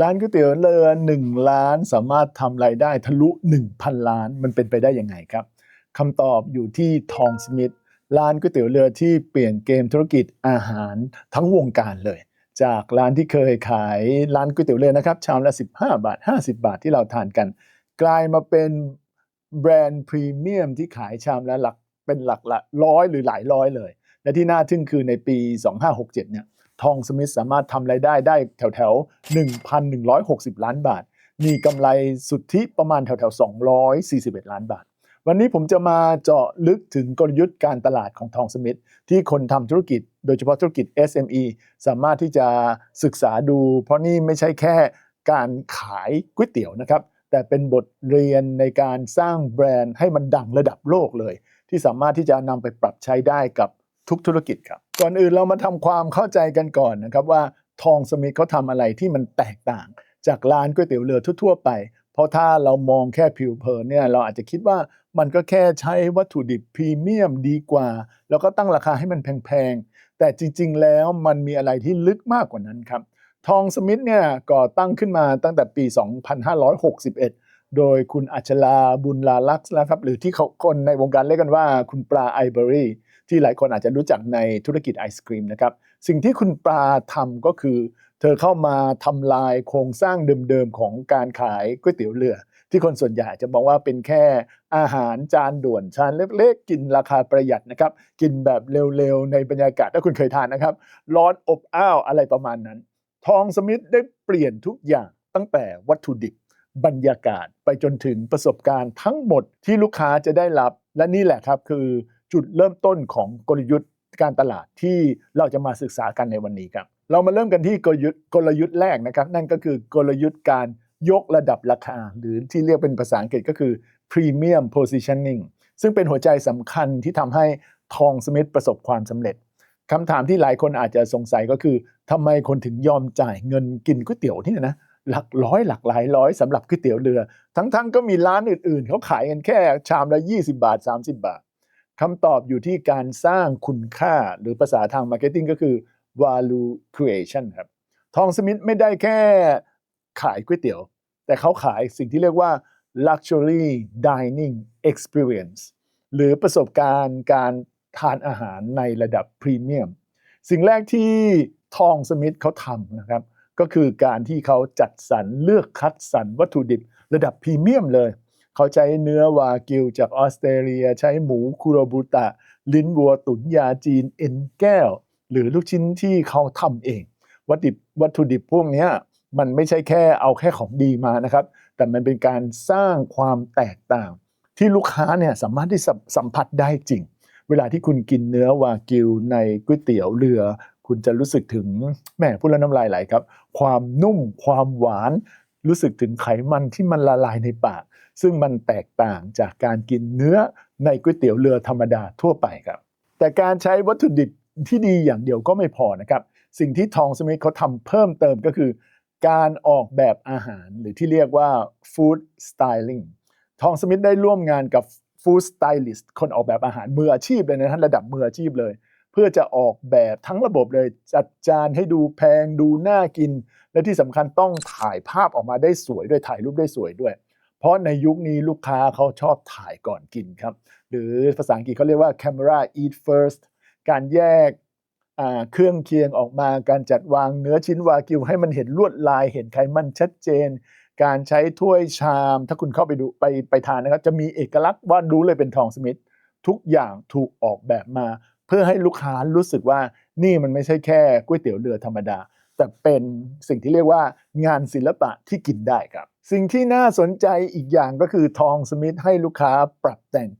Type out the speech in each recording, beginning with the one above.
ร้านก๋วยเตี๋ยวเรือ1ล้านสามารถทำรายได้ทะลุ 1,000 ล้านมันเป็นไปได้ยังไงครับคำตอบอยู่ที่ทองสมิธร้านก๋วยเตี๋ยวเรือที่เปลี่ยนเกมธุรกิจอาหารทั้งวงการเลย จากร้านที่เคยขายร้านก๋วยเตี๋ยวเรือนะครับชามละ 15 บาท 50 บาทที่เราทานกัน กลายมาเป็นแบรนด์พรีเมียมที่ขายชามละหลักเป็นหลักละร้อยหรือหลายร้อยเลย และที่น่าทึ่งคือในปี 2567เนี่ย ทองสมิธสามารถทำรายได้ได้แถวแถวๆ1,160 ล้านบาท มีกำไรสุทธิประมาณแถวแถวๆ241 ล้านบาท วันนี้ผมจะมาเจาะลึกถึงกลยุทธ์การตลาดของทองสมิธที่คนทำธุรกิจ โดยเฉพาะธุรกิจ SME สามารถที่จะศึกษาดู เพราะนี่ไม่ใช่แค่การขายก๋วยเตี๋ยวนะครับ แต่เป็นบทเรียนในการสร้างแบรนด์ให้มันดังระดับโลกเลย ที่สามารถที่จะนำไปปรับใช้ได้กับ ทุกธุรกิจครับ ก่อนอื่นเรามาทำความเข้าใจกันก่อนนะครับว่าทองสมิธเขาทำอะไรที่มันแตกต่าง จากร้านก๋วยเตี๋ยวเรือทั่วๆไป เพราะถ้าเรามองแค่ผิวเผินเนี่ยเราอาจจะคิดว่ามันก็แค่ใช้วัตถุดิบพรีเมียมดีกว่า แล้วก็ตั้งราคาให้มันแพงๆ แต่จริงๆแล้วมันมีอะไรที่ลึกมากกว่านั้นครับ ทองสมิธเนี่ยก่อตั้งขึ้นมาตั้งแต่ปี 2561โดยคุณอัชราบุญลาลักษ์นะครับหรือที่เขาคนในวงการเรียกกันว่าคุณปลาไอเบอรี่ ที่หลายคนอาจจะรู้จักในธุรกิจไอศครีมนะครับ สิ่งที่คุณปลาทำก็คือ เธอเข้ามาทำลายโครงสร้างเดิมๆของการขายก๋วยเตี๋ยวเรือ ที่คนส่วนใหญ่จะมองว่าเป็นแค่อาหารจานด่วนชานเล็กๆ กินราคาประหยัดนะครับ กินแบบเร็วๆ ในบรรยากาศถ้าคุณเคยทานนะครับ ร้อนอบอ้าวอะไรประมาณนั้น ทองสมิธได้เปลี่ยนทุกอย่างตั้งแต่วัตถุดิบบรรยากาศไปจนถึงประสบการณ์ทั้งหมดที่ลูกค้าจะได้รับ และนี่แหละครับคือ จุดเริ่มต้นของกลยุทธ์การตลาดที่เราจะมาศึกษากันในวันนี้ครับ เรามาเริ่มกันที่กลยุทธ์กลยุทธ์แรกนะครับ นั่นก็คือกลยุทธ์การยกระดับราคา หรือที่เรียกเป็นภาษาอังกฤษก็คือ premium positioning ซึ่งเป็นหัวใจสำคัญที่ทำให้ทองสมิธประสบความสำเร็จคำถามที่หลายคนอาจจะสงสัยก็คือทำไมคนถึงยอมจ่ายเงินกินก๋วยเตี๋ยวเนี่ยนะหลักร้อยหลักหลายร้อยสำหรับก๋วยเตี๋ยวเรือ ทั้งๆ ก็มีร้านอื่นๆ เขาขายกันแค่ชามละ 20 บาท 30 บาท คำตอบอยู่ที่การสร้างคุณค่าหรือภาษาทางมาร์เก็ตติ้งก็คือ value creation ครับ ทองสมิธไม่ได้แค่ขายก๋วยเตี๋ยว แต่เขาขายสิ่งที่เรียกว่า luxury dining experience หรือประสบการณ์การทานอาหารในระดับพรีเมียม สิ่งแรกที่ทองสมิธเขาทำนะครับ ก็คือการที่เขาจัดสรรเลือกคัดสรรวัตถุดิบระดับพรีเมียมเลย เขาใช้เนื้อวากิวจากออสเตรเลีย ใช้หมูคูโรบุตะ ลิ้นวัวตุ๋นยาจีนเอ็นแก้ว หรือลูกชิ้นที่เขาทำเอง วัตถุดิบวัตถุดิบพวกนี้มันไม่ใช่แค่เอาแค่ของดีมานะครับ แต่มันเป็นการสร้างความแตกต่าง ที่ลูกค้าเนี่ยสามารถที่สัมผัสได้จริง เวลาที่คุณกินเนื้อวากิวในก๋วยเตี๋ยวเรือ คุณจะรู้สึกถึงแหมพูดแล้วน้ำลายไหลครับ ความนุ่มความหวาน รู้สึกถึงไขมันที่มันละลายในปาก ซึ่งมันแตกต่างจากการกินเนื้อในก๋วยเตี๋ยวเรือธรรมดาทั่วไปครับ แต่การใช้วัตถุดิบที่ดีอย่างเดียวก็ไม่พอนะครับ สิ่งที่ทองสมิธเขาทำเพิ่มเติมก็คือ การออกแบบอาหารหรือที่เรียกว่า food styling ทองสมิธได้ร่วมงานกับ food stylist คนออกแบบอาหารมืออาชีพเลยนะท่านระดับมืออาชีพเลย เพื่อจะออกแบบทั้งระบบเลยจัดจานให้ดูแพงดูน่ากิน และที่สำคัญต้องถ่ายภาพออกมาได้สวยด้วยถ่ายรูปได้สวยด้วย เพราะในยุคนี้ลูกค้าเขาชอบถ่ายก่อนกินครับ หรือภาษาอังกฤษเขาเรียกว่า camera eat first การแยกเครื่องเคียงออกมาการจัดวางเนื้อชิ้นวากิวให้มันเห็นลวดลายเห็นไขมันชัดเจน การใช้ถ้วยชาม ถ้าคุณเข้าไปดูไปไปทานนะครับ จะมีเอกลักษณ์ว่ารู้เลยเป็นทองสมิธทุกอย่างถูกออกแบบมา เพื่อให้ลูกค้ารู้สึกว่านี่มันไม่ใช่แค่ก๋วยเตี๋ยวเรือธรรมดา แต่เป็นสิ่งที่เรียกว่างานศิลปะที่กินได้ครับ สิ่งที่น่าสนใจอีกอย่างก็คือทองสมิธให้ลูกค้าปรับแต่ง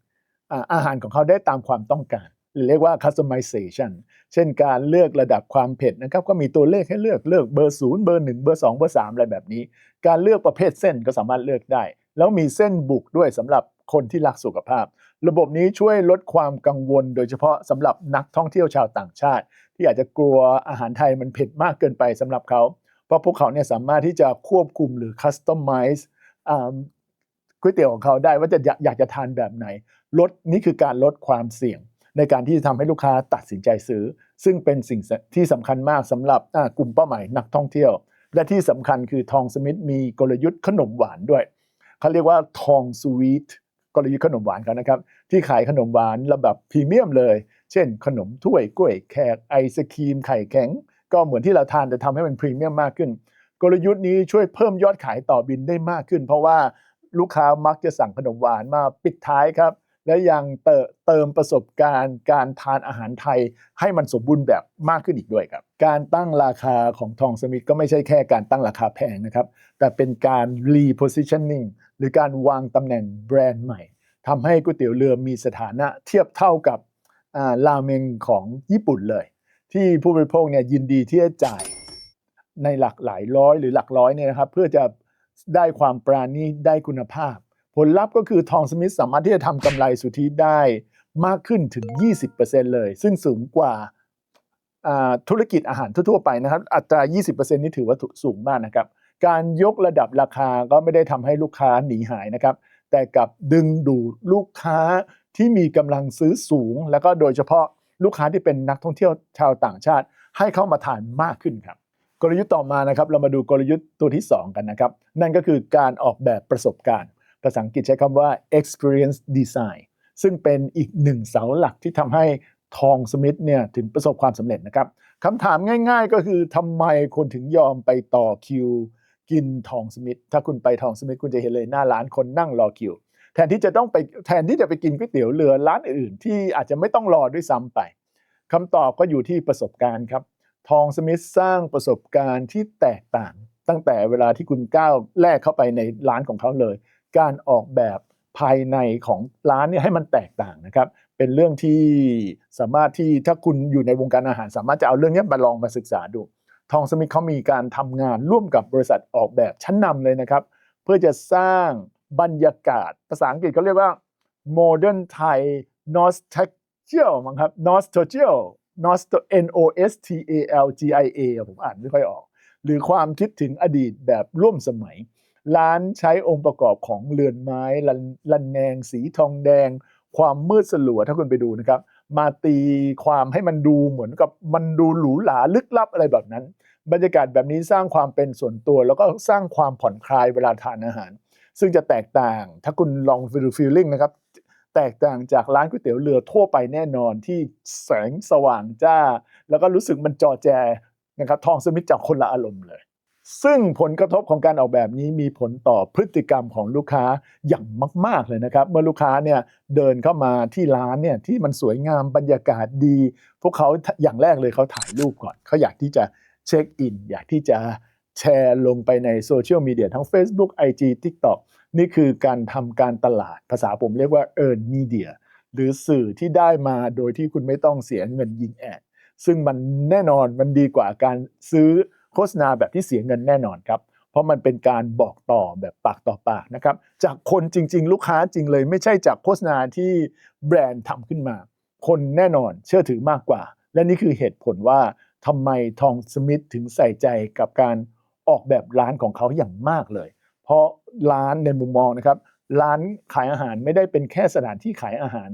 อาหารของเขาได้ตามความต้องการหรือเรียกว่า customization เช่นการเลือกระดับความเผ็ดนะครับ ก็มีตัวเลขให้เลือกเลือกเบอร์ศูนย์เบอร์หนึ่งเบอร์สองเบอร์สามอะไรแบบนี้ การเลือกประเภทเส้นก็สามารถเลือกได้ แล้วมีเส้นบุกด้วยสำหรับคนที่รักสุขภาพ ระบบนี้ช่วยลดความกังวล โดยเฉพาะสำหรับนักท่องเที่ยวชาวต่างชาติ ที่อาจจะกลัวอาหารไทยมันเผ็ดมากเกินไปสำหรับเขา เพราะพวกเขาเนี่ยสามารถที่จะควบคุมหรือ customize ก๋วยเตี๋ยวของเขาได้ว่าจะอยากจะทานแบบไหน ลดนี่คือการลดความเสี่ยง ในการที่จะทำให้ลูกค้าตัดสินใจซื้อ ซึ่งเป็นสิ่งที่สำคัญมากสำหรับกลุ่มเป้าหมายนักท่องเที่ยว และที่สำคัญคือทองสมิธมีกลยุทธ์ขนมหวานด้วย เขาเรียกว่าทองสวีท กลยุทธ์ขนมหวานเขานะครับ ที่ขายขนมหวานระดับพรีเมียมเลย เช่น ขนมถ้วยกล้วยแขกไอศครีมไข่แข็ง ก็เหมือนที่เราทานแต่ทำให้มันพรีเมียมมากขึ้น กลยุทธ์นี้ช่วยเพิ่มยอดขายต่อบินได้มากขึ้น เพราะว่าลูกค้ามักจะสั่งขนมหวานมาปิดท้ายครับ และยังเติมประสบการณ์ การทานอาหารไทยให้มันสมบูรณ์แบบมากขึ้นอีกด้วยครับ การตั้งราคาของทองสมิธก็ไม่ใช่แค่การตั้งราคาแพงนะครับ แต่เป็นการ repositioning หรือการวางตำแหน่งแบรนด์ใหม่ทำให้ก๋วยเตี๋ยวเรือมีสถานะเทียบเท่ากับาราเมงของญี่ปุ่นเลย ที่ผู้บริโภคเนี่ยยินดีที่จะจ่ายในหลักหลายร้อยหรือหลักร้อยเนี่ยนะครับ เพื่อจะได้ความปราณีตได้คุณภาพ ผลลัพธ์ก็คือทองสมิธสามารถที่จะทำกำไรสุทธิได้มากขึ้นถึง 20%เลย ซึ่งสูงกว่าธุรกิจอาหารทั่วๆไปนะครับ อัตรา 20%นี่ถือว่าสูงมากนะครับ การยกระดับราคาก็ไม่ได้ทำให้ลูกค้าหนีหายนะครับ แต่กับดึงดูดลูกค้าที่มีกำลังซื้อสูง แล้วก็โดยเฉพาะลูกค้าที่เป็นนักท่องเที่ยวชาวต่างชาติ ให้เข้ามาทานมากขึ้นครับ กลยุทธ์ต่อมานะครับ เรามาดูกลยุทธ์ตัวที่ 2 กันนะครับ นั่นก็คือการออกแบบประสบการณ์ ภาษาอังกฤษใช้คำว่า experience design ซึ่งเป็นอีกหนึ่งเสาหลักที่ทำให้ทองสมิธเนี่ยถึงประสบความสำเร็จนะครับคำถามง่ายๆ ก็คือทำไมคนถึงยอมไปต่อคิว กินทองสมิธถ้าคุณไปทองสมิธคุณจะเห็นเลยหน้าร้านคนนั่งรอคิว แทนที่จะต้องไปแทนที่จะไปกินก๋วยเตี๋ยวเรือร้านอื่นที่อาจจะไม่ต้องรอด้วยซ้ำไปคำตอบก็อยู่ที่ประสบการณ์ครับ ทองสมิธสร้างประสบการณ์ที่แตกต่าง ตั้งแต่เวลาที่คุณก้าวแรกเข้าไปในร้านของเขาเลย การออกแบบภายในของร้านเนี่ยให้มันแตกต่างนะครับ เป็นเรื่องที่สามารถที่ถ้าคุณอยู่ในวงการอาหาร สามารถจะเอาเรื่องนี้มาลองมาศึกษาดู ทองสมิธเขามีการทำงานร่วมกับบริษัทออกแบบชั้นนำเลยนะครับ เพื่อจะสร้างบรรยากาศ ภาษาอังกฤษเขาเรียกว่า modern Thai nostalgia มั้งครับ nostalgia nostal n o s t a l g i a ผมอ่านไม่ค่อยออก หรือความคิดถึงอดีตแบบร่วมสมัย ร้านใช้องค์ประกอบของเรือนไม้ลันแนง สีทองแดง ความมืดสลัวถ้าคุณไปดูนะครับ มาตีความให้มันดูเหมือนกับมันดูหรูหราลึกลับอะไรแบบนั้น บรรยากาศแบบนี้สร้างความเป็นส่วนตัว แล้วก็สร้างความผ่อนคลายเวลาทานอาหาร ซึ่งจะแตกต่าง ถ้าคุณลองดูฟีลลิ่งนะครับแตกต่างจากร้านก๋วยเตี๋ยวเรือทั่วไปแน่นอนที่แสงสว่างจ้า แล้วก็รู้สึกมันจอแจนะครับทองสมิธจากคนละอารมณ์เลย ซึ่งผลกระทบของการออกแบบนี้มีผลต่อพฤติกรรมของลูกค้าอย่างมาก ๆ เลยนะครับ เมื่อลูกค้าเนี่ยเดินเข้ามาที่ร้านเนี่ยที่มันสวยงามบรรยากาศดี พวกเขาอย่างแรกเลยเขาถ่ายรูปก่อน เขาอยากที่จะเช็คอิน อยากที่จะแชร์ลงไปในโซเชียลมีเดียทั้ง Facebook IG TikTok นี่คือการทำการตลาดภาษาผมเรียกว่า earn media หรือสื่อที่ได้มาโดยที่คุณไม่ต้องเสียเงินยิงแอดซึ่งมันแน่นอนมันดีกว่าการซื้อ โฆษณาแบบที่เสียเงินแน่นอนครับ เพราะมันเป็นการบอกต่อแบบปากต่อปากนะครับ จากคนจริง ๆ ลูกค้าจริงเลย ไม่ใช่จากโฆษณาที่แบรนด์ทำขึ้นมา คนแน่นอนเชื่อถือมากกว่า และนี่คือเหตุผลว่าทำไมทองสมิธถึงใส่ใจกับการออกแบบร้านของเขาอย่างมากเลย เพราะร้านในมุมมองนะครับ ร้านขายอาหารไม่ได้เป็นแค่สถานที่ขายอาหาร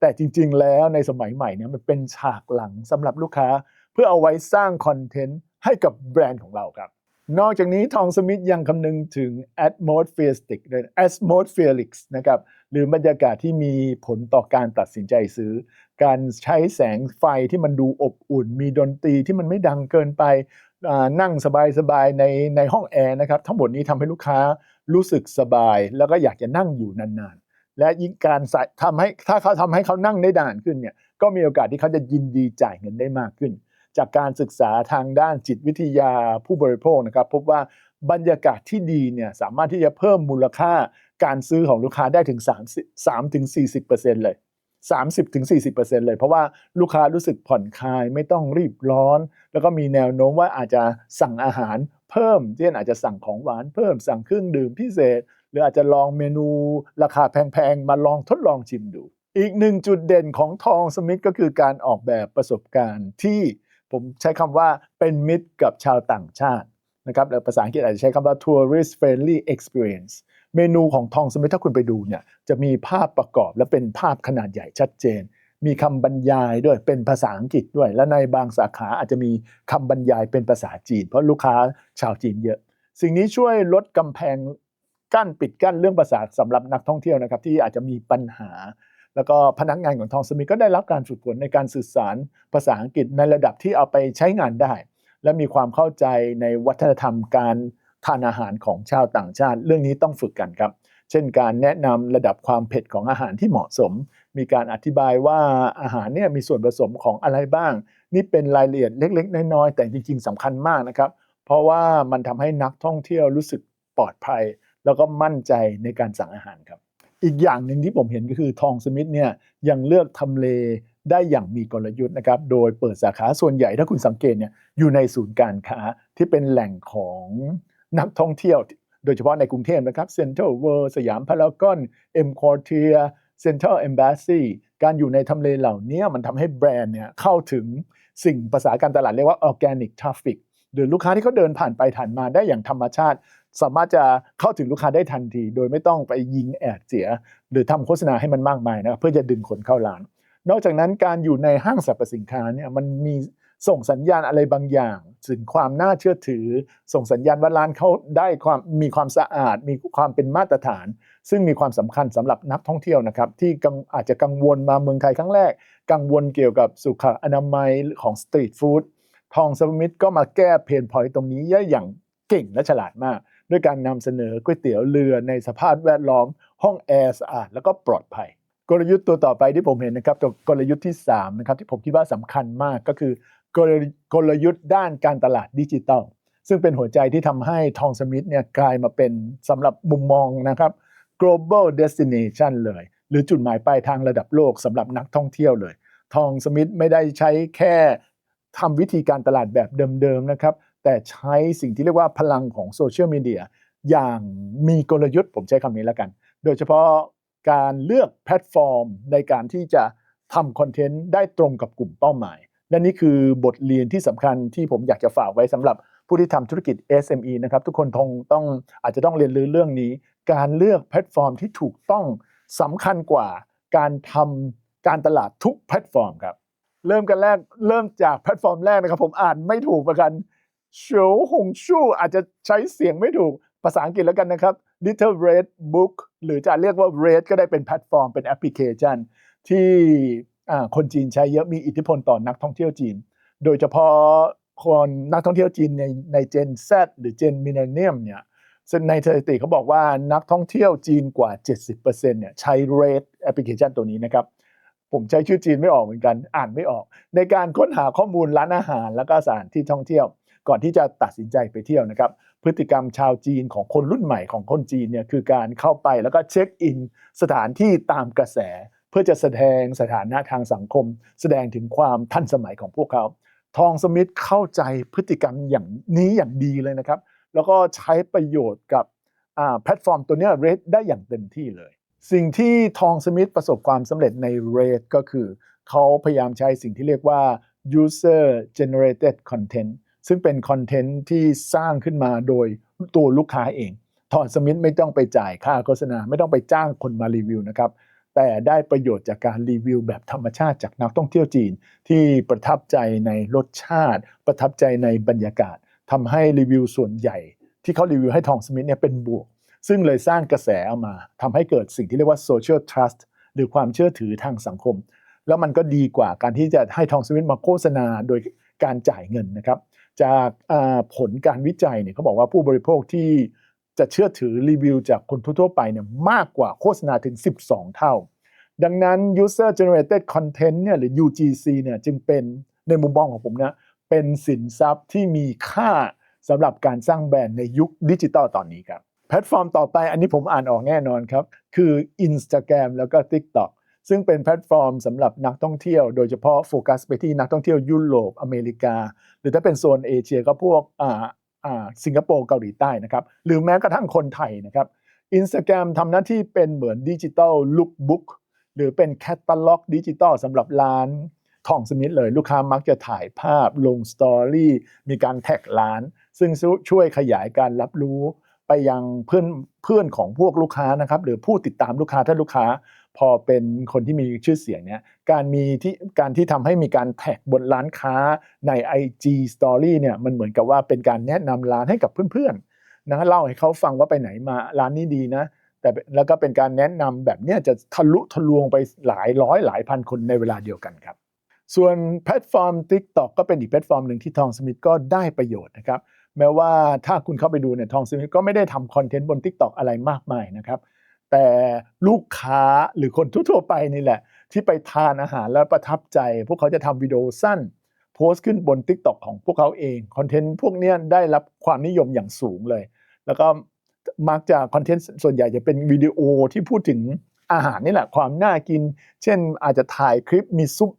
แต่จริง ๆ แล้วในสมัยใหม่เนี่ยมันเป็นฉากหลังสำหรับลูกค้า เพื่อเอาไว้สร้างคอนเทนต์ ให้กับแบรนด์ของเราครับ นอกจากนี้ทองสมิธยังคำนึงถึง atmospheric ด้วย atmospheric นะครับหรือบรรยากาศที่มีผลต่อการตัดสินใจซื้อ การใช้แสงไฟที่มันดูอบอุ่น มีดนตรีที่มันไม่ดังเกินไปนั่งสบายๆในในห้องแอร์นะครับ ทั้งหมดนี้ทำให้ลูกค้ารู้สึกสบาย แล้วก็อยากจะนั่งอยู่นานๆ และยิ่งการใส่ทำให้ถ้าเขาทำให้เขานั่งได้นานขึ้นเนี่ยก็มีโอกาสที่เขาจะยินดีจ่ายเงินได้มากขึ้น จากการศึกษาทางด้านจิตวิทยาผู้บริโภคนะครับ พบว่าบรรยากาศที่ดีเนี่ยสามารถที่จะเพิ่มมูลค่าการซื้อของลูกค้าได้ถึง3 3ถึง40%เลย 30ถึง40%เลย เพราะว่าลูกค้ารู้สึกผ่อนคลายไม่ต้องรีบร้อน แล้วก็มีแนวโน้มว่าอาจจะสั่งอาหารเพิ่มเช่นอาจจะสั่งของหวานเพิ่มสั่งเครื่องดื่มพิเศษ หรืออาจจะลองเมนูราคาแพงๆ มาลองทดลองชิมดู อีกหนึ่งจุดเด่นของทองสมิธก็คือการออกแบบประสบการณ์ที่ ผมใช้คำว่าเป็นมิตรกับชาวต่างชาตินะครับแล้วภาษาอังกฤษอาจจะใช้คำว่า tourist friendly experience เมนูของทองสมิธถ้าคุณไปดูเนี่ยจะมีภาพประกอบและเป็นภาพขนาดใหญ่ชัดเจน มีคำบรรยายด้วยเป็นภาษาอังกฤษด้วย และในบางสาขาอาจจะมีคำบรรยายเป็นภาษาจีน เพราะลูกค้าชาวจีนเยอะ สิ่งนี้ช่วยลดกำแพงกั้นปิดกั้นเรื่องภาษาสำหรับนักท่องเที่ยวนะครับที่อาจจะมีปัญหา แล้วก็พนักงานของทองสมิธก็ได้รับการฝึกฝนในการสื่อสารภาษาอังกฤษในระดับที่เอาไปใช้งานได้ และมีความเข้าใจในวัฒนธรรมการทานอาหารของชาวต่างชาติ เรื่องนี้ต้องฝึกกันครับ เช่นการแนะนำระดับความเผ็ดของอาหารที่เหมาะสม มีการอธิบายว่าอาหารเนี่ยมีส่วนผสมของอะไรบ้าง นี่เป็นรายละเอียดเล็ก ๆ น้อยๆแต่จริง ๆสำคัญมากนะครับ เพราะว่ามันทำให้นักท่องเที่ยวรู้สึกปลอดภัย แล้วก็มั่นใจในการสั่งอาหารครับ อีกอย่างหนึ่งที่ผมเห็นก็คือทองสมิธเนี่ยยังเลือกทำเลได้อย่างมีกลยุทธ์นะครับ โดยเปิดสาขาส่วนใหญ่ถ้าคุณสังเกตเนี่ยอยู่ในศูนย์การค้าที่เป็นแหล่งของนักท่องเที่ยว โดยเฉพาะในกรุงเทพนะครับเซ็นทรัลเวิลด์สยามพารากอนเอ็มคอร์เทียเซ็นทรัลเอมบ s ซีการอยู่ในทำเลเหล่านี้มันทำให้แบรนด์เนี่ยเข้าถึงสิ่งภาษาการตลาดเรียกว่าออร์แกนิกทราฟิกหรือลูกค้าที่เขาเดินผ่านไปผ่านมาได้อย่างธรรมชาติ สามารถจะเข้าถึงลูกค้าได้ทันที โดยไม่ต้องไปยิงแอดเสีย หรือทำโฆษณาให้มันมากมายนะครับเพื่อจะดึงคนเข้าร้าน นอกจากนั้นการอยู่ในห้างสรรพสินค้าเนี่ยมันมีส่งสัญญาณอะไรบางอย่าง ถึงความน่าเชื่อถือ ส่งสัญญาณว่าร้านเขาได้ความมีความสะอาด มีความเป็นมาตรฐาน ซึ่งมีความสำคัญสำหรับนักท่องเที่ยวนะครับ ที่อาจจะกังวลมาเมืองไทยครั้งแรก กังวลเกี่ยวกับสุขอนามัยของสตรีทฟู้ดทองสมิธก็มาแก้เพนพอยต์ตรงนี้ได้อย่างเก่งและฉลาดมาก ด้วยการนำเสนอก๋วยเตี๋ยวเรือในสภาพแวดล้อม ห้องแอร์สะอาดแล้วก็ปลอดภัย กลยุทธ์ตัวต่อไปที่ผมเห็นนะครับตัวกลยุทธ์ที่3นะครับที่ผมคิดว่าสำคัญมากก็คือกลยุทธ์ด้านการตลาดดิจิทัลซึ่งเป็นหัวใจที่ทำให้ทองสมิธเนี่ยกลายมาเป็นสำหรับมุมมองนะครับ global destination เลย หรือจุดหมายปลายทางระดับโลกสำหรับนักท่องเที่ยวเลย ทองสมิธไม่ได้ใช้แค่ทำวิธีการตลาดแบบเดิมๆนะครับ แต่ใช้สิ่งที่เรียกว่าพลังของโซเชียลมีเดียอย่างมีกลยุทธ์ผมใช้คำนี้แล้วกัน โดยเฉพาะการเลือกแพลตฟอร์มในการที่จะทำคอนเทนต์ได้ตรงกับกลุ่มเป้าหมาย และนี่คือบทเรียนที่สำคัญที่ผมอยากจะฝากไว้สำหรับผู้ที่ทำธุรกิจ SME นะครับ ทุกคนทงต้องอาจจะต้องเรียนรู้เรื่องนี้ การเลือกแพลตฟอร์มที่ถูกต้องสำคัญกว่า การทำการตลาดทุกแพลตฟอร์มครับ เริ่มกันแรกเริ่มจากแพลตฟอร์มแรกนะครับ ผมอ่านไม่ถูกประกัน โฉวหงชู่อาจจะใช้เสียงไม่ถูกภาษาอังกฤษแล้วกันนะครับ Little Red Book หรือจะเรียกว่า Red ก็ได้เป็นแพลตฟอร์มเป็นแอปพลิเคชัน ที่คนจีนใช้เยอะมีอิทธิพลต่อนักท่องเที่ยวจีน โดยเฉพาะคนนักท่องเที่ยวจีนในในเจน Z หรือเจนมิเลเนียมเนี่ยซึ่งในสถิติเขาบอกว่านักท่องเที่ยวจีนกว่า 70%เนี่ยใช้ Red แอปพลิเคชันตัวนี้นะครับ ผมใช้ชื่อจีนไม่ออกเหมือนกัน อ่านไม่ออก ในการค้นหาข้อมูลร้านอาหาร แล้วก็สถานที่ท่องเที่ยว ก่อนที่จะตัดสินใจไปเที่ยวนะครับ พฤติกรรมชาวจีนของคนรุ่นใหม่ของคนจีนเนี่ยคือการเข้าไปแล้วก็เช็คอินสถานที่ตามกระแส เพื่อจะแสดงสถานะทางสังคม แสดงถึงความทันสมัยของพวกเขา ทองสมิธเข้าใจพฤติกรรมอย่างนี้อย่างดีเลยนะครับ แล้วก็ใช้ประโยชน์กับแพลตฟอร์มตัวนี้เรดได้อย่างเต็มที่เลย สิ่งที่ทองสมิธประสบความสำเร็จในเรดก็คือ เขาพยายามใช้สิ่งที่เรียกว่า user generated content ซึ่งเป็นคอนเทนต์ที่สร้างขึ้นมาโดยตัวลูกค้าเองทอนสมิธไม่ต้องไปจ่ายค่าโฆษณา ไม่ต้องไปจ้างคนมารีวิวนะครับแต่ได้ประโยชน์จากการรีวิวแบบธรรมชาติจากนักท่องเที่ยวจีน ที่ประทับใจในรสชาติ ประทับใจในบรรยากาศทำให้รีวิวส่วนใหญ่ ที่เขารีวิวให้ทองสมิธเนี่ยเป็นบวก ซึ่งเลยสร้างกระแสออกมาทำให้เกิดสิ่งที่เรียกว่า social trust หรือความเชื่อถือทางสังคม แล้วมันก็ดีกว่าการที่จะให้ทองสมิธมาโฆษณาโดยการจ่ายเงินนะครับ จากผลการวิจัยเนี่ยเขาบอกว่าผู้บริโภคที่จะเชื่อถือรีวิวจากคนทั่วๆไปเนี่ยมากกว่าโฆษณาถึง 12 เท่า ดังนั้น user generated content เนี่ยหรือ UGC เนี่ยจึงเป็นในมุมมองของผมนะเป็นสินทรัพย์ที่มีค่าสำหรับการสร้างแบรนด์ในยุคดิจิตอลตอนนี้ครับ แพลตฟอร์มต่อไปอันนี้ผมอ่านออกแน่นอนครับ คือ Instagram แล้วก็ TikTok ซึ่งเป็นแพลตฟอร์มสำหรับนักท่องเที่ยว โดยเฉพาะโฟกัสไปที่นักท่องเที่ยวยุโรปอเมริกา หรือถ้าเป็นโซนเอเชียก็พวกอ่าอ่าสิงคโปร์เกาหลีใต้นะครับ หรือแม้กระทั่งคนไทยนะครับ Instagram ทำหน้าที่เป็นเหมือนดิจิตอลลุคบุ๊กหรือเป็นแคตตาล็อกดิจิตอลสำหรับร้านทองสมิธเลย ลูกค้ามักจะถ่ายภาพลงสตอรี่มีการแท็กร้าน ซึ่งช่วยขยายการรับรู้ไปยังเพื่อนเพื่อนของพวกลูกค้านะครับ หรือผู้ติดตามลูกค้าถ้าลูกค้า พอเป็นคนที่มีชื่อเสียงเนี่ยการมีที่การที่ทำให้มีการแท็กบนร้านค้าใน IG Story เนี่ยมันเหมือนกับว่าเป็นการแนะนำร้านให้กับเพื่อนๆนะเล่าให้เขาฟังว่าไปไหนมาร้านนี้ดีนะแต่แล้วก็เป็นการแนะนำแบบเนี้ยจะทะลุทะลวงไปหลายร้อยหลายพันคนในเวลาเดียวกันครับ ส่วนแพลตฟอร์ม TikTok ก็เป็นอีกแพลตฟอร์มหนึ่งที่ทองสมิธก็ได้ประโยชน์นะครับแม้ว่าถ้าคุณเข้าไปดูเนี่ยทองสมิธก็ไม่ได้ทำคอนเทนต์บน TikTok อะไรมากมายนะครับ แต่ลูกค้าหรือคนทั่วๆไปนี่แหละ ที่ไปทานอาหารแล้วประทับใจ พวกเขาจะทำวิดีโอสั้น โพสต์ขึ้นบน TikTok ของพวกเขาเองคอนเทนต์พวกนี้ได้รับความนิยมอย่างสูงเลย แล้วก็มักจะคอนเทนต์ส่วนใหญ่จะเป็นวิดีโอที่พูดถึงอาหารนี่แหละความน่ากิน เช่นอาจจะถ่ายคลิปมีซุป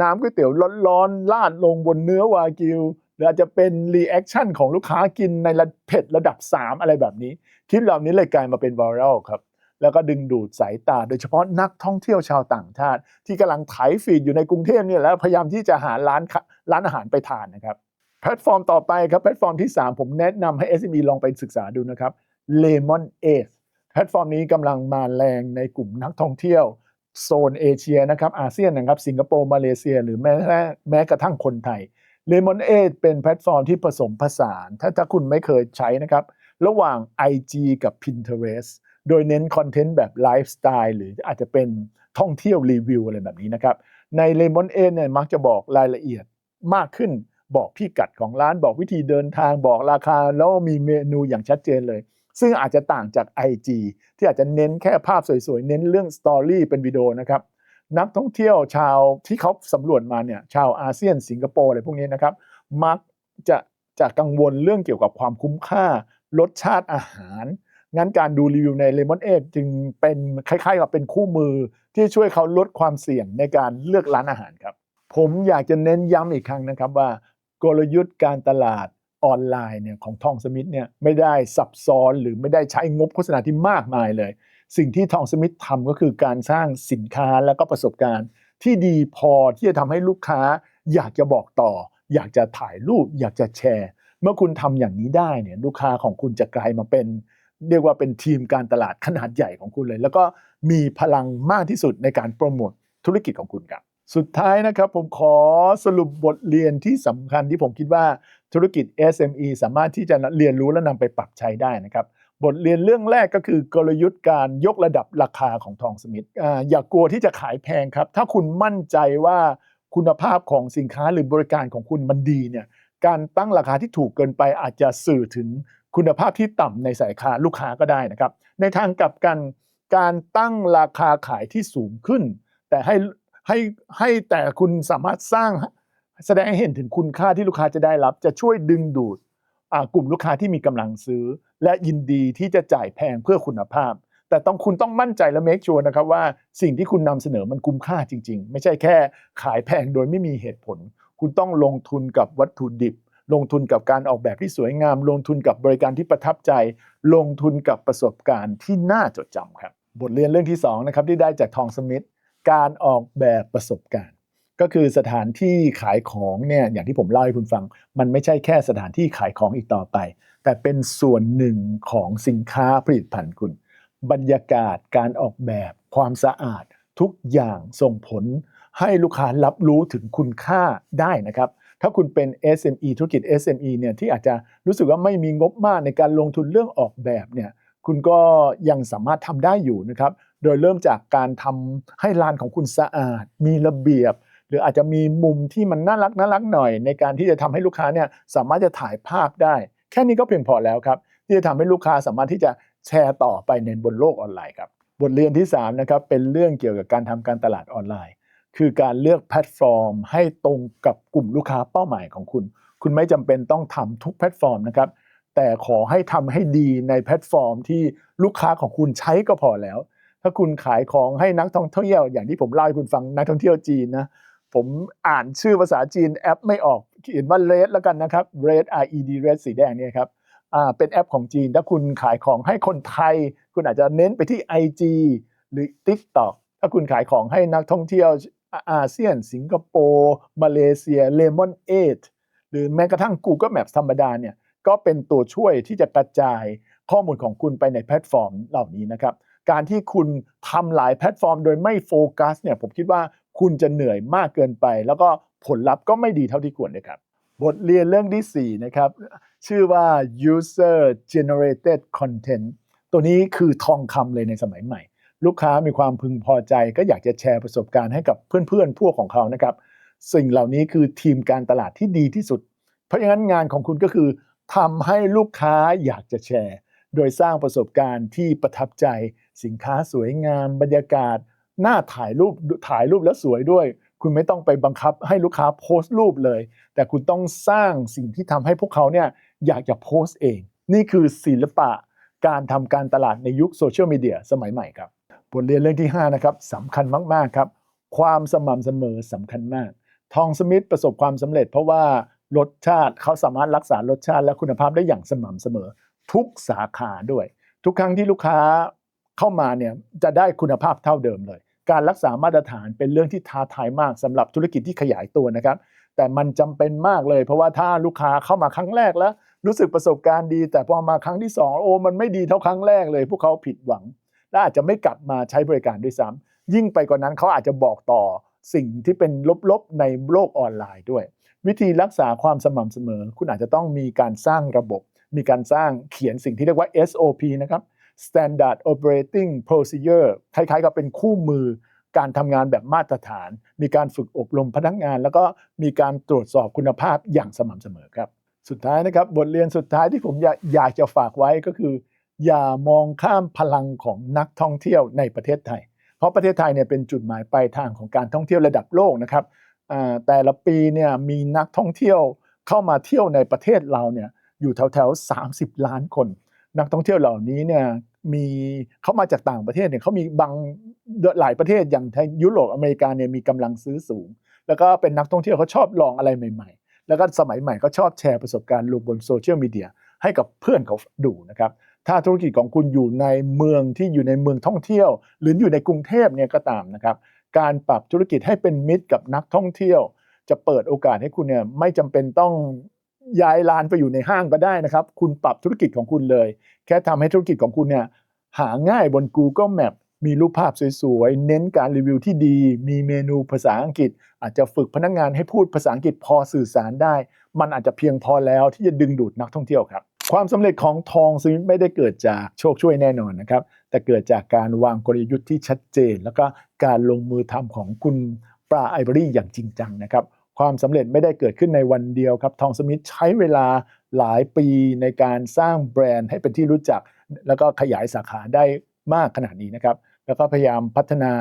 น้ำก๋วยเตี๋ยวร้อนๆราดลงบนเนื้อวากิว หรืออาจจะเป็นรีแอคชั่นของลูกค้ากินในระเผ็ดระดับ 3 อะไรแบบนี้ คลิปเหล่านี้เลยกลายมาเป็นไวรัลครับ แล้วก็ดึงดูดสายตา โดยเฉพาะนักท่องเที่ยวชาวต่างชาติ ที่กำลังไถฟีดอยู่ในกรุงเทพเนี่ยแล้วพยายามที่จะหาร้านค้าร้านอาหารไปทานนะครับแพลตฟอร์มต่อไปครับแพลตฟอร์มที่ 3 ผมแนะนำให้ SME ลองไปศึกษาดูนะครับ Lemon Ace แพลตฟอร์มนี้กำลังมาแรงในกลุ่มนักท่องเที่ยวโซนเอเชียนะครับอาเซียนนะครับสิงคโปร์มาเลเซีย หรือแม้แม้กระทั่งคนไทย Lemon a d เป็นแพลตฟอร์มที่ผสมผสาน ถ้าถ้าคุณไม่เคยใช้นะครับ ระหว่าง IG กับ Pinterest โดยเน้นคอนเทนต์แบบไลฟ์สไตล์หรืออาจจะเป็นท่องเที่ยวรีวิวอะไรแบบนี้นะครับ ใน Lemon a d เนี่ยมักจะบอกรายละเอียดมากขึ้นบอกพิกัดของร้านบอกวิธีเดินทางบอกราคา แล้วมีเมนูอย่างชัดเจนเลย ซึ่งอาจจะต่างจาก IG ที่อาจจะเน้นแค่ภาพสวยๆ เน้นเรื่องสตอรี่เป็นวิดีโอนะครับ นักท่องเที่ยวชาวที่เขาสำรวจมาเนี่ยชาวอาเซียนสิงคโปร์อะไรพวกนี้นะครับ มักจะจะกังวลเรื่องเกี่ยวกับความคุ้มค่ารสชาติอาหาร งั้นการดูรีวิวใน Lemon 8จึงเป็นคล้ายๆกับเป็นคู่มือที่ช่วยเขาลดความเสี่ยงในการเลือกร้านอาหารครับ ผมอยากจะเน้นย้ำอีกครั้งนะครับว่ากลยุทธ์การตลาดออนไลน์เนี่ยของทองสมิธเนี่ยไม่ได้ซับซ้อนหรือไม่ได้ใช้งบโฆษณาที่มากมายเลย สิ่งที่ทองสมิธทำก็คือการสร้างสินค้าแล้วก็ประสบการณ์ ที่ดีพอที่จะทำให้ลูกค้า อยากจะบอกต่อ อยากจะถ่ายรูป อยากจะแชร์ เมื่อคุณทำอย่างนี้ได้เนี่ยลูกค้าของคุณจะกลายมาเป็น เรียกว่าเป็นทีมการตลาดขนาดใหญ่ของคุณเลย แล้วก็มีพลังมากที่สุดในการโปรโมทธุรกิจของคุณครับสุดท้ายนะครับผมขอสรุปบทเรียนที่สำคัญที่ผมคิดว่าธุรกิจ SME สามารถที่จะเรียนรู้และนำไปปรับใช้ได้นะครับ บทเรียนเรื่องแรกก็คือกลยุทธ์การยกระดับราคาของทองสมิธออย่ากลัวที่จะขายแพงครับ ถ้าคุณมั่นใจว่าคุณภาพของสินค้าหรือบริการของคุณมันดีเนี่ยการตั้งราคาที่ถูกเกินไปอาจจะสื่อถึงคุณภาพที่ต่ำในสายค้าลูกค้าก็ได้นะครับ ในทางกลับกันการตั้งราคาขายที่สูงขึ้น แต่ให้ให้ให้แต่คุณสามารถสร้างแสดงให้เห็นถึงคุณค่าที่ลูกค้าจะได้รับ จะช่วยดึงดูด กลุ่มลูกค้าที่มีกำลังซื้อ และยินดีที่จะจ่ายแพงเพื่อคุณภาพ แต่ต้องคุณต้องมั่นใจและเมคชัวร์นะครับว่าสิ่งที่คุณนำเสนอมันคุ้มค่าจริง ๆ ไม่ใช่แค่ขายแพงโดยไม่มีเหตุผล คุณต้องลงทุนกับวัตถุดิบ ลงทุนกับการออกแบบที่สวยงาม ลงทุนกับบริการที่ประทับใจ ลงทุนกับประสบการณ์ที่น่าจดจำครับ บทเรียนเรื่องที่2นะครับที่ได้จากทองสมิธการออกแบบประสบการณ์ ก็คือสถานที่ขายของเนี่ยอย่างที่ผมเล่าให้คุณฟัง มันไม่ใช่แค่สถานที่ขายของอีกต่อไป แต่เป็นส่วนหนึ่งของสินค้าผลิตภัณฑ์คุณ บรรยากาศการออกแบบความสะอาดทุกอย่างส่งผลให้ลูกค้ารับรู้ถึงคุณค่าได้นะครับถ้าคุณเป็น SME ธุรกิจ SME เนี่ยที่อาจจะรู้สึกว่าไม่มีงบมากในการลงทุนเรื่องออกแบบเนี่ยคุณก็ยังสามารถทำได้อยู่นะครับ โดยเริ่มจากการทำให้ลานของคุณสะอาด มีระเบียบ หรืออาจจะมีมุมที่มันน่ารักน่ารักหน่อย ในการที่จะทำให้ลูกค้าเนี่ยสามารถจะถ่ายภาพได้ แค่นี้ก็เพียงพอแล้วครับ ที่จะทำให้ลูกค้าสามารถที่จะแชร์ต่อไปในบนโลกออนไลน์ครับบทเรียนที่3นะครับเป็นเรื่องเกี่ยวกับการทำการตลาดออนไลน์ คือการเลือกแพลตฟอร์ม ให้ตรงกับกลุ่มลูกค้าเป้าหมายของคุณ คุณไม่จำเป็นต้องทำทุกแพลตฟอร์มนะครับแต่ขอให้ทำให้ดีในแพลตฟอร์ม ที่ลูกค้าของคุณใช้ก็พอแล้ว ถ้าคุณขายของให้นักท่องเที่ยวอย่างที่ผมเล่าให้คุณฟังนักท่องเที่ยวจีนนะ ผมอ่านชื่อภาษาจีนแอปไม่ออกเขียนว่า red แล้วกันนะครับ red r e d red สีแดงเนี่ยครับอ่าเป็นแอปของจีน ถ้าคุณขายของให้คนไทย คุณอาจจะเน้นไปที่ IG หรือ TikTok ถ้าคุณขายของให้นักท่องเที่ยวอาเซียน สิงคโปร์มาเลเซีย Lemon 8หรือแม้กระทั่ง Google Maps ธรรมดาเนี่ยก็เป็นตัวช่วยที่จะกระจายข้อมูลของคุณไปในแพลตฟอร์มเหล่านี้นะครับ การที่คุณทำหลายแพลตฟอร์มโดยไม่โฟกัสเนี่ยผมคิดว่า คุณจะเหนื่อยมากเกินไป แล้วก็ผลลัพธ์ก็ไม่ดีเท่าที่ควรเลยครับบทเรียนเรื่องที่ 4 นะครับ ชื่อว่า user generated content ตัวนี้คือทองคำเลยในสมัยใหม่ ลูกค้ามีความพึงพอใจ ก็อยากจะแชร์ประสบการณ์ให้กับเพื่อนๆ พวกของเขานะครับ สิ่งเหล่านี้คือทีมการตลาดที่ดีที่สุด เพราะฉะนั้นงานของคุณก็คือทำให้ลูกค้าอยากจะแชร์ โดยสร้างประสบการณ์ที่ประทับใจ สินค้าสวยงาม บรรยากาศ หน้าถ่ายรูปถ่ายรูปแล้วสวยด้วย คุณไม่ต้องไปบังคับให้ลูกค้าโพสต์รูปเลย แต่คุณต้องสร้างสิ่งที่ทำให้พวกเขาเนี่ยอยากจะโพสต์เอง นี่คือศิลปะการทำการตลาดในยุคโซเชียลมีเดียสมัยใหม่ครับบทเรียนเรื่องที่ 5 นะครับสำคัญมาก ๆ ครับ ความสม่ำเสมอสำคัญมาก ทองสมิธประสบความสำเร็จ เพราะว่ารสชาติเขาสามารถรักษารสชาติและคุณภาพได้อย่างสม่ำเสมอ ทุกสาขาด้วย ทุกครั้งที่ลูกค้าเข้ามาเนี่ยจะได้คุณภาพเท่าเดิมเลย การรักษามาตรฐานเป็นเรื่องที่ท้าทายมากสำหรับธุรกิจที่ขยายตัวนะครับ แต่มันจำเป็นมากเลย เพราะว่าถ้าลูกค้าเข้ามาครั้งแรกแล้ว รู้สึกประสบการณ์ดี แต่พอมาครั้งที่สองโอ้มันไม่ดีเท่าครั้งแรกเลย พวกเขาผิดหวัง และอาจจะไม่กลับมาใช้บริการด้วยซ้ำยิ่งไปกว่านั้นเขาอาจจะบอกต่อสิ่งที่เป็นลบๆในโลกออนไลน์ด้วย วิธีรักษาความสม่ำเสมอ คุณอาจจะต้องมีการสร้างระบบ มีการสร้างเขียนสิ่งที่เรียกว่า SOP นะครับ Standard Operating Procedure คล้ายๆ กับเป็นคู่มือการทำงานแบบมาตรฐาน มีการฝึกอบรมพนักงาน แล้วก็มีการตรวจสอบคุณภาพอย่างสม่ำเสมอครับ สุดท้ายนะครับ บทเรียนสุดท้ายที่ผมอยากอยากจะฝากไว้ก็คือ อย่ามองข้ามพลังของนักท่องเที่ยวในประเทศไทย เพราะประเทศไทยเนี่ยเป็นจุดหมายปลายทางของการท่องเที่ยวระดับโลกนะครับแต่ละปีเนี่ยมีนักท่องเที่ยวเข้ามาเที่ยวในประเทศเราเนี่ยอยู่แถวๆ30 ล้านคน นักท่องเที่ยวเหล่านี้เนี่ยมีเขามาจากต่างประเทศเนี่ยเขามีบางหลายประเทศอย่างทางยุโรปอเมริกาเนี่ยมีกำลังซื้อสูง แล้วก็เป็นนักท่องเที่ยวเขาชอบลองอะไรใหม่ ๆ แล้วก็สมัยใหม่ก็ชอบแชร์ประสบการณ์ลงบนโซเชียลมีเดียให้กับเพื่อนเขาดูนะครับถ้าธุรกิจของคุณอยู่ในเมืองที่อยู่ในเมืองท่องเที่ยว หรืออยู่ในกรุงเทพเนี่ยก็ตามนะครับ การปรับธุรกิจให้เป็นมิตรกับนักท่องเที่ยว จะเปิดโอกาสให้คุณเนี่ยไม่จำเป็นต้อง ย้ายร้านไปอยู่ในห้างก็ได้นะครับ คุณปรับธุรกิจของคุณเลย แค่ทำให้ธุรกิจของคุณเนี่ยหาง่ายบน Google Map มีรูปภาพสวยๆ เน้นการรีวิวที่ดี มีเมนูภาษาอังกฤษ อาจจะฝึกพนักงานให้พูดภาษาอังกฤษพอสื่อสารได้ มันอาจจะเพียงพอแล้วที่จะดึงดูดนักท่องเที่ยวครับ ความสำเร็จของทองสมิธไม่ได้เกิดจากโชคช่วยแน่นอนนะครับ แต่เกิดจากการวางกลยุทธ์ที่ชัดเจน แล้วก็การลงมือทำของคุณปลาไอเบอรี่อย่างจริงจังนะครับ ความสำเร็จไม่ได้เกิดขึ้นในวันเดียวครับทองสมิธใช้เวลาหลายปีในการสร้างแบรนด์ให้เป็นที่รู้จัก แล้วก็ขยายสาขาได้มากขนาดนี้นะครับ แล้วก็พยายามพัฒนา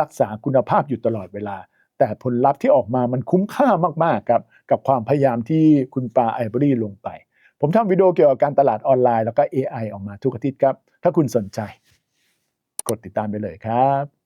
รักษาคุณภาพอยู่ตลอดเวลา แต่ผลลัพธ์ที่ออกมามันคุ้มค่ามากๆครับกับความพยายามที่คุณปาไอเบอรี่ลงไป ผมทำวิดีโอเกี่ยวกับการตลาดออนไลน์แล้วก็ AI ออกมาทุกอาทิตย์ครับ ถ้าคุณสนใจ กดติดตามไปเลยครับ